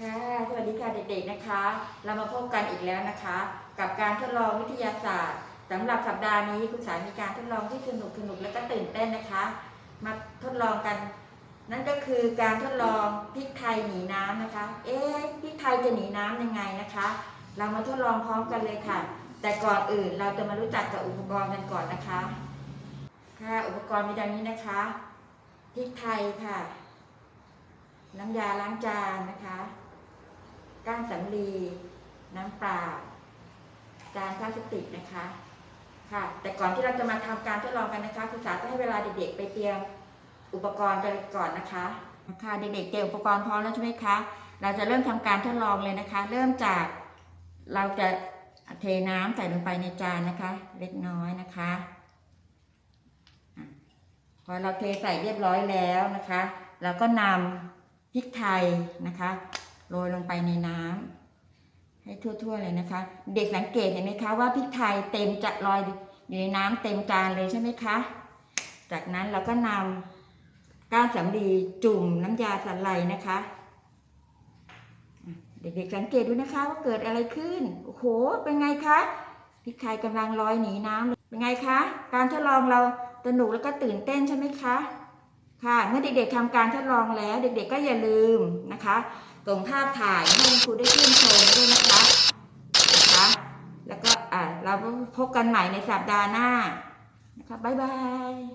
ค่ะสวัสดีค่ะเด็กๆนะคะ เรามาพบกันอีกแล้วนะคะ กับการทดลองวิทยาศาสตร์สำหรับสัปดาห์นี้คุณสายมีการทดลองที่สนุกสนุกและก็ตื่นเต้นนะคะ มาทดลองกัน นั่นก็คือการทดลองพริกไทยหนีน้ำนะคะ เอ๊ะพริกไทยจะหนีน้ำยังไงนะคะ เรามาทดลองพร้อมกันเลยค่ะ แต่ก่อนอื่นเราจะมารู้จักกับอุปกรณ์กันก่อนนะคะ ค่ะอุปกรณ์มีดังนี้นะคะพริกไทยค่ะ น้ำยาล้างจานนะคะ ก้านสำลีน้ำเปล่า จานพลาสติกนะคะ ค่ะ แต่ก่อนที่เราจะมาทำการทดลองกันนะคะคุณสาจะให้เวลาเด็กๆไปเตรียมอุปกรณ์กันก่อนนะคะค่ะเด็กๆเตรียมอุปกรณ์พร้อมแล้วใช่ไหมคะ เราจะเริ่มทำการทดลองเลยนะคะ เริ่มจากเราจะเทน้ำใส่ลงไปในจานนะคะ เล็กน้อยนะคะอะพอเราเทใส่เรียบร้อยแล้วนะคะ เราก็นำพริกไทยนะคะ โรยลงไปในน้ำให้ทั่วๆเลยนะคะ เด็กสังเกตเห็นไหมคะว่าพริกไทยเต็มจะลอยอยู่ในน้ำเต็มจานเลยใช่ไหมคะ จากนั้นเราก็นำก้านสำลีจุ่มน้ำยาสไลด์นะคะ เด็กๆสังเกตดูนะคะว่าเกิดอะไรขึ้นโอ้โหเป็นไงคะพริกไทยกำลังลอยหนีน้ำเลยเป็นไงคะ การทดลองเราสนุกแล้วก็ตื่นเต้นใช่ไหมคะ ค่ะ เมื่อเด็กๆทำการทดลองแล้ว เด็กๆก็อย่าลืมนะคะ ส่งภาพถ่ายให้คุณครูได้ชื่นชมด้วยนะคะนะคะแล้วก็อ่าเราพบกันใหม่ในสัปดาห์หน้านะคะบ๊ายบาย